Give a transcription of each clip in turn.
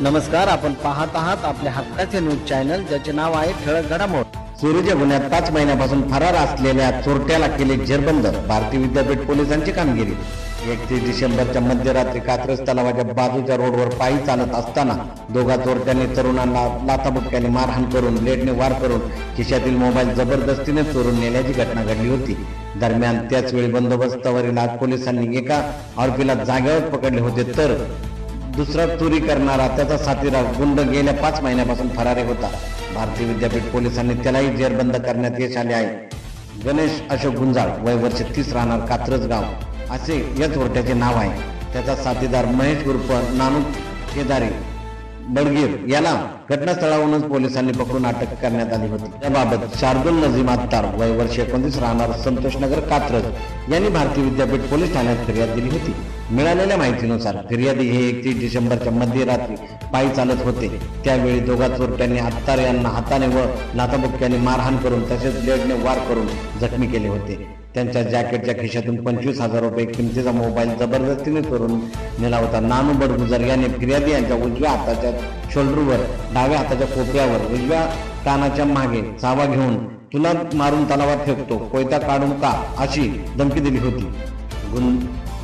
नमस्कार आपण पाहत आहात आपल्या हक्काचे न्यूज चॅनल ज्याचे नाव आहे ठळक घडामोड. चोरीच्या गुन्ह्यात पाच महिन्यापासून फरार असलेल्या चोरट्याला केले जेरबंद भारतीय विद्यापीठ पोलिसांची कामगिरी. एकतीस डिसेंबरच्या मध्यरात्री कात्रज तलावाच्या बाजूच्या रोडवर पायी चालत असताना दोघा चोरट्यांनी तरुणांना लाथाबुक्क्याने मारहाण करून लेटने वार करून खिशातील मोबाईल जबरदस्तीने चोरून नेल्याची घटना घडली होती. दरम्यान त्याच वेळी बंदोबस्तावरील आज पोलिसांनी एका आरोपीला जागेवर पकडले होते. तर दुसरा चोरी करणारा त्याचा साथीदार गुंड गेल्या पाच महिन्यापासून फरारी होता. भारतीय विद्यापीठ पोलिसांनी त्यालाही जेरबंद करण्यात यश आले आहे. गणेश अशोक गुंजाळ वय वर्ष तीस राहणार कात्रज गाव असे या चोरट्याचे नाव आहे. त्याचा साथीदार महेश उर्फ नानू केदारे बडगीर याला घटनास्थळावरूनच पोलिसांनी पकडून अटक करण्यात आली होती. त्याबाबत शार्दुल नजीम अत्तार वय वर्ष एकोणतीस राहणार संतोष नगर कात्रज यांनी भारतीय विद्यापीठ पोलीस ठाण्यात फिर्याद दिली होती. मिळालेल्या माहितीनुसार फिर्यादी हे एकतीस डिसेंबरच्या मध्यरात्री पायी चालत होते. त्यावेळी दोघा चोरट्यांनी आत्तार यांना हाताने व लाथाबुक्क्याने मारहाण करून तसेच ब्लेडने वार करून जखमी केले होते. त्यांच्या जॅकेटच्या खिशातून पंचवीस हजार रुपये किमतीचा मोबाईल जबरदस्तीने चोरून नेला होता. नानू बडगुजर याने फिर्यादी यांच्या उजव्या हाताच्या शोल्डरवर डाव्या हाताच्या कोपऱ्यावर उजव्या कानाच्या मागे चावा घेऊन तुला मारून तलावात फेकतो कोयता काढून का अशी धमकी दिली होती. गुन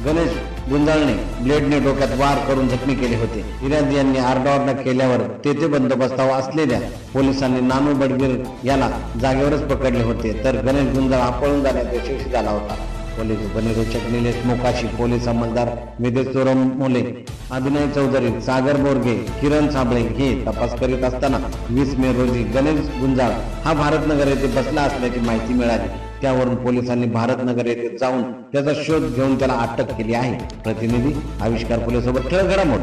गणेश गुंजाळने ब्लेडने डोक्यात वार करून जखमी केले होते. इराज यांनी आरडाओरडा केल्यावर तेथे बंदोबस्तावर असलेल्या पोलिसांनी नानू बडगीर याला जागेवरच पकडले होते. तर गणेश गुंजाळ आपळून पळून जाण्यात यशस्वी झाला होता. पोलीस उपनिरीक्षक निलेश मोकाशी पोलीस अंमलदार विदेश मोले अभिनय चौधरी सागर बोरगे किरण साबळे हे तपास करीत असताना वीस मे रोजी गणेश गुंजाळ हा भारतनगर येथे बसला असल्याची माहिती मिळाली. त्यावरून पोलिसांनी भारतनगर येथे जाऊन त्याचा शोध घेऊन त्याला अटक केली आहे. प्रतिनिधी आविष्कार पोलिसोबत ठळ घडामोड.